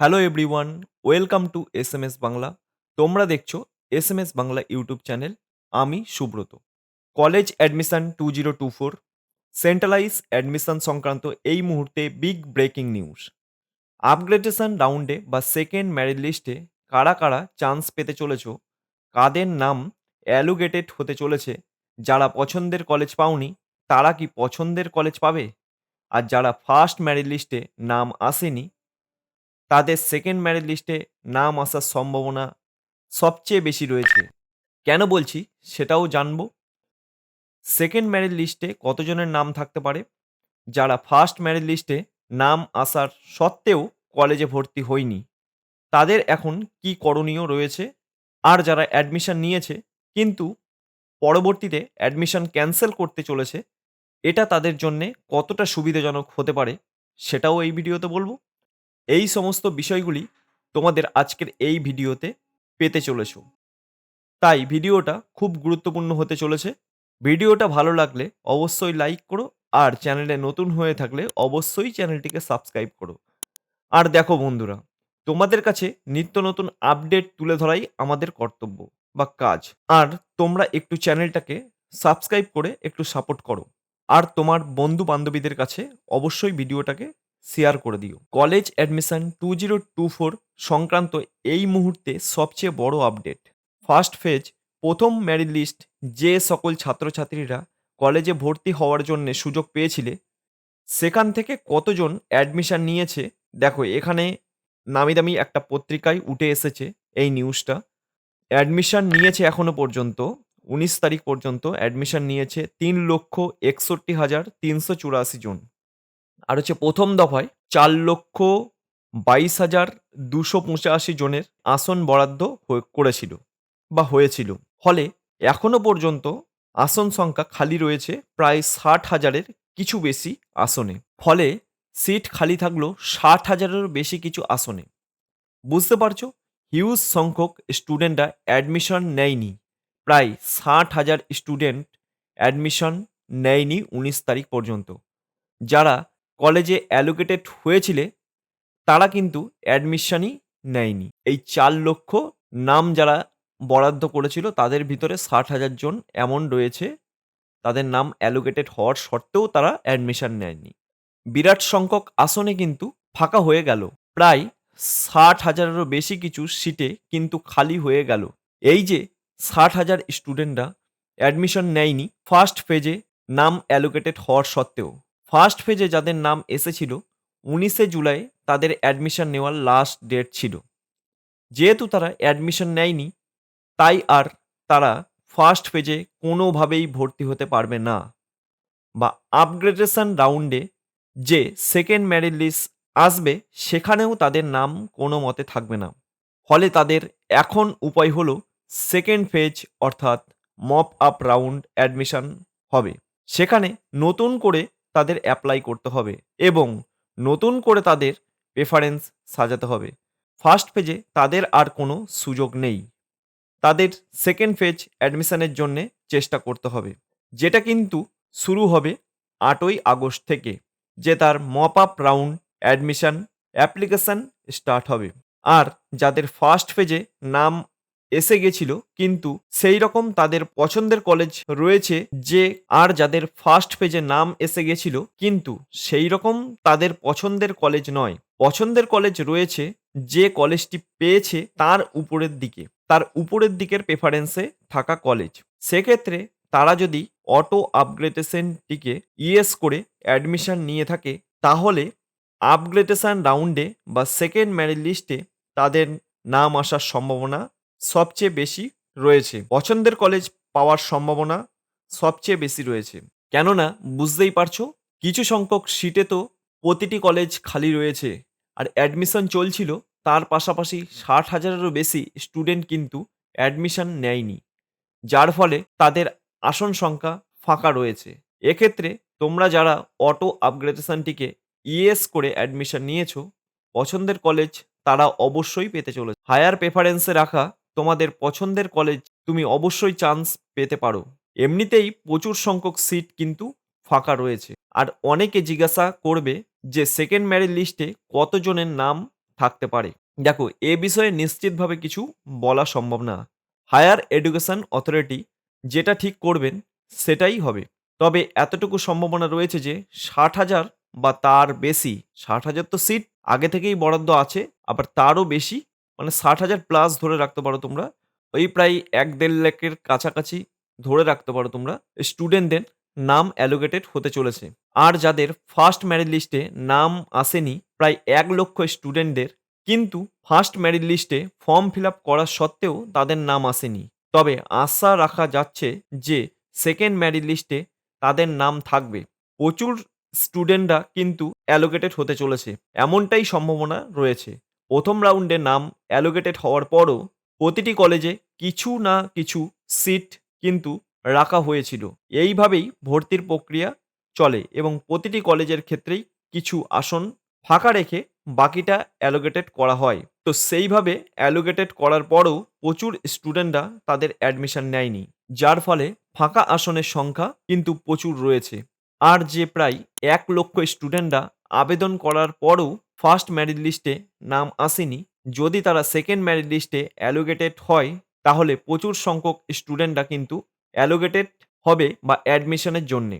Hello everyone welcome to S M S Bangla তোমরা দেখছ S M S Bangla YouTube channel আমি Subrata. College admission two zero two four centralise admission সংক্রান্ত এই মুহূর্তে big breaking news upgradation রাউন্ডে বা second merit লিস্টে কারা কারা চান্স পেতে চলেছ, কাদের নাম অ্যালোগেটেড হতে চলেছে, যারা পছন্দের কলেজ পাওনি, তারা কি পছন্দের কলেজ পাবে? আর যারা ফার্স্ট ম্যারিট লিস্টে নাম আসেনি তাদের সেকেন্ড ম্যারিট লিস্টে নাম আসার সম্ভাবনা সবচেয়ে বেশি রয়েছে। কেন বলছি? সেটাও জানব। সেকেন্ড ম্যারিট লিস্টে কতজনের নাম থাকতে পারে? যারা ফার্স্ট ম্যারিট লিস্টে নাম আসার সত্ত্বেও কলেজে ভর্তি হয়নি, তাদের এখন কি করণীয় রয়েছে? আর যারা অ্যাডমিশন নিয়েছে, কিন্তু পরবর্তীতে অ্যাডমিশন ক্যান্সেল করতে চলেছে, এটা তাদের জন্যে কতটা সুবিধাজনক হতে পারে, সেটাও এই ভিডিওতে বলব। এই সমস্ত বিষয়গুলি তোমাদের আজকের এই ভিডিওতে পেতে চলেছ। তাই ভিডিওটা খুব গুরুত্বপূর্ণ হতে চলেছে। ভিডিওটা ভালো লাগলে অবশ্যই লাইক করো আর চ্যানেলে নতুন হয়ে থাকলে অবশ্যই চ্যানেলটিকে সাবস্ক্রাইব করো। আর দেখো বন্ধুরা, তোমাদের কাছে নিত্য নতুন আপডেট তুলে ধরাই আমাদের কর্তব্য বা কাজ। আর তোমরা একটু চ্যানেলটাকে সাবস্ক্রাইব করে একটু সাপোর্ট করো। আর তোমার বন্ধু বান্ধবীদের কাছে অবশ্যই ভিডিওটাকে শেয়ার করে দিও। College admission two zero two four সংক্রান্ত এই মুহূর্তে সবচেয়ে বড় আপডেট ফার্স্ট ফেজ প্রথম ম্যারিট লিস্ট যে সকল ছাত্রছাত্রীরা কলেজে ভর্তি হওয়ার জন্য সুযোগ পেয়েছিলে, সেখান থেকে কতজন অ্যাডমিশন নিয়েছে, দেখো এখানে নামি দামি একটা পত্রিকায় উঠে এসেছে এই নিউজটা অ্যাডমিশন নিয়েছে এখনও পর্যন্ত, উনিশ তারিখ পর্যন্ত অ্যাডমিশন নিয়েছে তিন লক্ষ একষট্টি হাজার তিনশো চুরাশি জন। আর হচ্ছে প্রথম দফায় চার লক্ষ বাইশ হাজার দুশো পঁচাশি জনের আসন বরাদ্দ করেছিল বা হয়েছিল। ফলে এখনও পর্যন্ত আসন সংখ্যা খালি রয়েছে প্রায় ষাট হাজারের কিছু বেশি আসনে। ফলে সিট খালি থাকল ষাট হাজারেরও বেশি কিছু আসনে। বুঝতে পারছ? হিউজ সংখ্যক স্টুডেন্টরা অ্যাডমিশন নেয়নি। প্রায় ষাট হাজার স্টুডেন্ট অ্যাডমিশন নেয়নি উনিশ তারিখ পর্যন্ত। যারা কলেজে অ্যালোকেটেড হয়েছিলে, তারা কিন্তু অ্যাডমিশনই নেয়নি। এই চার লক্ষ নাম যারা বরাদ্দ করেছিল, তাদের ভিতরে ষাট হাজার জন এমন রয়েছে, তাদের নাম অ্যালোকেটেড হওয়ার সত্ত্বেও তারা অ্যাডমিশন নেয়নি। বিরাট সংখ্যক আসনে কিন্তু ফাঁকা হয়ে গেল। প্রায় ষাট হাজারেরও বেশি কিছু সিটে কিন্তু খালি হয়ে গেল। এই যে ষাট হাজার স্টুডেন্টরা অ্যাডমিশন নেয়নি ফার্স্ট ফেজে নাম অ্যালোকেটেড হওয়ার সত্ত্বেও। ফার্স্ট ফেজে যাদের নাম এসেছিল, উনিশে জুলাই তাদের অ্যাডমিশন নেওয়ার লাস্ট ডেট ছিল। যেহেতু তারা অ্যাডমিশন নেয়নি, তাই আর তারা ফার্স্ট ফেজে কোনোভাবেই ভর্তি হতে পারবে না। বা আপগ্রেডেশন রাউন্ডে যে সেকেন্ড ম্যারিট লিস্ট আসবে, সেখানেও তাদের নাম কোনো মতে থাকবে না। ফলে তাদের এখন উপায় হলো সেকেন্ড ফেজ অর্থাৎ মপ আপ রাউন্ড অ্যাডমিশন হবে। সেখানে নতুন করে তাদের অ্যাপ্লাই করতে হবে এবং নতুন করে তাদের প্রেফারেন্স সাজাতে হবে। ফার্স্ট পেজে তাদের আর কোনো সুযোগ নেই। তাদের সেকেন্ড ফেজ অ্যাডমিশনের জন্যে চেষ্টা করতে হবে, যেটা কিন্তু শুরু হবে আটই আগস্ট থেকে, যে তার mop up round admission application start হবে। আর যাদের ফার্স্ট ফেজে নাম এসে গেছিল, কিন্তু সেই রকম তাদের পছন্দের কলেজ রয়েছে যে, আর যাদের ফার্স্ট পেজে নাম এসে গেছিল, কিন্তু সেই রকম তাদের পছন্দের কলেজ নয়। পছন্দের কলেজ রয়েছে যে কলেজটি পেয়েছে তার উপরের দিকে, তার উপরের দিকের প্রেফারেন্সে থাকা কলেজ সেক্ষেত্রে তারা যদি অটো আপগ্রেডেশনটিকে ইএস করে অ্যাডমিশন নিয়ে থাকে, তাহলে আপগ্রেডেশন রাউন্ডে বা সেকেন্ড ম্যারিট লিস্টে তাদের নাম আসার সম্ভাবনা সবচেয়ে বেশি রয়েছে। পছন্দের কলেজ পাওয়ার সম্ভাবনা সবচেয়ে বেশি রয়েছে। কেননা, বুঝতেই পারছ, কিছু সংখ্যক সিটে তো প্রতিটি কলেজ খালি রয়েছে। আর অ্যাডমিশন চলছিল, তার পাশাপাশি ষাট হাজারেরও বেশি স্টুডেন্ট কিন্তু অ্যাডমিশন নেয়নি। যার ফলে তাদের আসন সংখ্যা ফাঁকা রয়েছে। এক্ষেত্রে তোমরা যারা অটো আপগ্রেডেশনটিকে ইএস করে অ্যাডমিশন নিয়েছো, পছন্দের কলেজ তারা অবশ্যই পেতে চলেছে। হায়ার প্রেফারেন্সে রাখা তোমাদের পছন্দের কলেজ তুমি অবশ্যই চান্স পেতে পারো। এমনিতেই প্রচুর সংখ্যক সিট কিন্তু ফাঁকা রয়েছে। আর অনেকে জিজ্ঞাসা করবে যে সেকেন্ড ম্যারিট লিস্টে কতজনের নাম থাকতে পারে। দেখো, এ বিষয়ে নিশ্চিতভাবে কিছু বলা সম্ভব না। হায়ার এডুকেশন অথরিটি যেটা ঠিক করবেন সেটাই হবে। তবে এতটুকু সম্ভাবনা রয়েছে যে ষাট হাজার বা তার বেশি, ষাট হাজার তো সিট আগে থেকেই বরাদ্দ আছে, আবার তারও বেশি মানে ষাট হাজার প্লাস ধরে রাখতে পারো তোমরা। ওই প্রায় এক দেড় লাখের কাছাকাছি ধরে রাখতে পারো তোমরা। স্টুডেন্টদের নাম অ্যালোকেটেড হতে চলেছে। আর যাদের ফার্স্ট ম্যারিট লিস্টে নাম আসেনি, প্রায় এক লক্ষ স্টুডেন্টদের কিন্তু ফার্স্ট ম্যারিট লিস্টে ফর্ম ফিল আপ করা সত্ত্বেও তাদের নাম আসেনি। তবে আশা রাখা যাচ্ছে যে সেকেন্ড ম্যারিট লিস্টে তাদের নাম থাকবে। প্রচুর স্টুডেন্টরা কিন্তু অ্যালোকেটেড হতে চলেছে। এমনটাই সম্ভাবনা রয়েছে। প্রথম রাউন্ডে নাম অ্যালোকেটেড হওয়ার পরও প্রতিটি কলেজে কিছু না কিছু সিট কিন্তু রাখা হয়েছিল। এইভাবেই ভর্তির প্রক্রিয়া চলে এবং প্রতিটি কলেজের ক্ষেত্রেই কিছু আসন ফাঁকা রেখে বাকিটা অ্যালোকেটেড করা হয়। তো সেইভাবে অ্যালোকেটেড করার পরও প্রচুর স্টুডেন্টরা তাদের অ্যাডমিশন নেয়নি, যার ফলে ফাঁকা আসনের সংখ্যা কিন্তু প্রচুর রয়েছে। আর যে প্রায় এক লক্ষ স্টুডেন্টরা আবেদন করার পরও ফার্স্ট ম্যারিড লিস্টে নাম আসেনি। যদি তারা সেকেন্ড ম্যারিড লিস্টে অ্যালোগেটেড হয়, তাহলে প্রচুর সংখ্যক স্টুডেন্টরা কিন্তু অ্যালোগেটেড হবে বা অ্যাডমিশনের জন্যে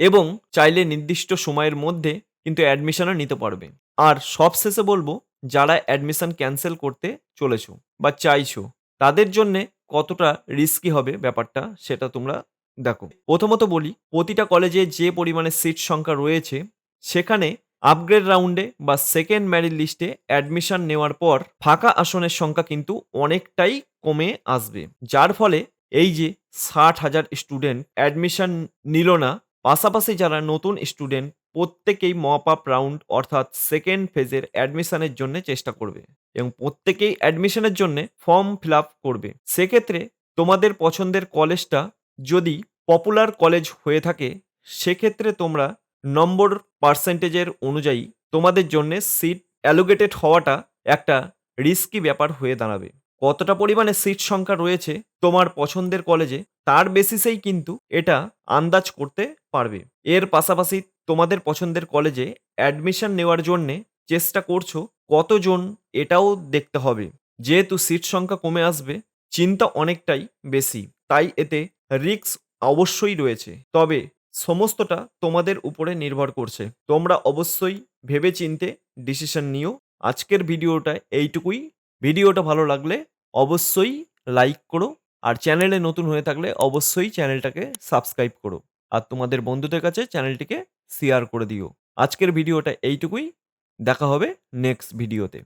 এবং চাইলে নির্দিষ্ট সময়ের মধ্যে কিন্তু অ্যাডমিশনও নিতে পারবে। আর সবশেষে বলব, যারা অ্যাডমিশন ক্যান্সেল করতে চলেছো বা চাইছো, তাদের জন্যে কতটা রিস্কি হবে ব্যাপারটা সেটা তোমরা দেখো। প্রথমত বলি, প্রতিটা কলেজে যে পরিমাণে সিট সংখ্যা রয়েছে, সেখানে আপগ্রেড রাউন্ডে বা সেকেন্ড ম্যারিট লিস্টে অ্যাডমিশন নেওয়ার পর ফাঁকা আসনের সংখ্যা কিন্তু অনেকটাই কমে আসবে। যার ফলে এই যে ষাট হাজার স্টুডেন্ট অ্যাডমিশন নিল না, পাশাপাশি যারা নতুন স্টুডেন্ট প্রত্যেকেই মপ আপ রাউন্ড অর্থাৎ সেকেন্ড ফেজের অ্যাডমিশনের জন্য চেষ্টা করবে এবং প্রত্যেকেই অ্যাডমিশনের জন্য ফর্ম ফিল আপ করবে। সেক্ষেত্রে তোমাদের পছন্দের কলেজটা যদি পপুলার কলেজ হয়ে থাকে, সেক্ষেত্রে তোমরা নম্বর পার্সেন্টেজের অনুযায়ী তোমাদের জন্য সিট অ্যালোকেটেড হওয়াটা একটা রিস্কি ব্যাপার হয়ে দাঁড়াবে। কতটা পরিমাণে সিট সংখ্যা রয়েছে তোমার পছন্দের কলেজে, তার বেসিসেই কিন্তু এটা আন্দাজ করতে পারবে। এর পাশাপাশি তোমাদের পছন্দের কলেজে অ্যাডমিশন নেওয়ার জন্যে চেষ্টা করছ কতজন এটাও দেখতে হবে। যেহেতু সিট সংখ্যা কমে আসবে, চিন্তা অনেকটাই বেশি, তাই এতে রিস্ক অবশ্যই রয়েছে। তবে সমস্তটা তোমাদের উপরে নির্ভর করছে। তোমরা অবশ্যই ভেবে চিনতে ডিসিশন নিও। আজকের ভিডিওটা এইটুকুই। ভিডিওটা ভালো লাগলে অবশ্যই লাইক করো। আর চ্যানেলে নতুন হয়ে থাকলে অবশ্যই চ্যানেলটাকে সাবস্ক্রাইব করো। আর তোমাদের বন্ধুদের কাছে চ্যানেলটিকে শেয়ার করে দিও। আজকের ভিডিওটা এইটুকুই। দেখা হবে নেক্সট ভিডিওতে